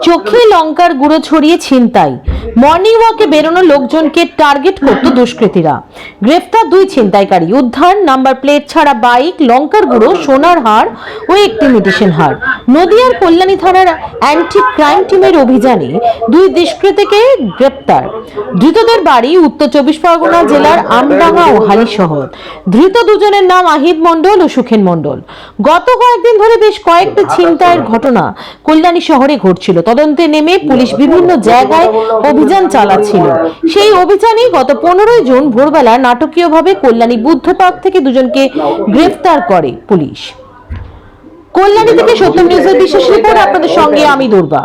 চোখে লঙ্কার গুঁড়ো ছড়িয়ে ছিনতাই। মর্নিং ওয়াকে বেরোনো লোকজনকে টার্গেট করত দুষ্কৃতীরা। গ্রেফতার দুই ছিনতাইকারী। উদ্ধার নাম্বার প্লেট ছাড়া বাইক লঙ্কার গুঁড়ো, সোনার হার ও একটি মেডিসিন হার। নদিয়ার কল্যাণী থানার অ্যান্টি ক্রাইম টিমের অভিযানে দুই দুষ্কৃতীকে গ্রেপ্তার। ধৃতদের বাড়ি উত্তর চব্বিশ পরগনা জেলার আমডাঙ্গা ও হালি শহর। ধৃত দুজনের নাম আহিব মণ্ডল ও সুখেন মণ্ডল। গত কয়েকদিন ধরে বেশ কয়েকটি ছিনতাইয়ের ঘটনা কল্যাণী শহরে ঘটছিল। তদন্তে নেমে পুলিশ বিভিন্ন জায়গায় অভিযান চালাচ্ছিল। সেই অভিযানে গত পনেরোই জুন ভোরবেলা নাটকীয়ভাবে কল্যাণী বুদ্ধ পার্ক থেকে দুজনকে গ্রেফতার করে পুলিশ। কল্যাণী থেকে সত্যম নিউজের বিশেষ রিপোর্ট আপনাদের সঙ্গে আমি দুর্বা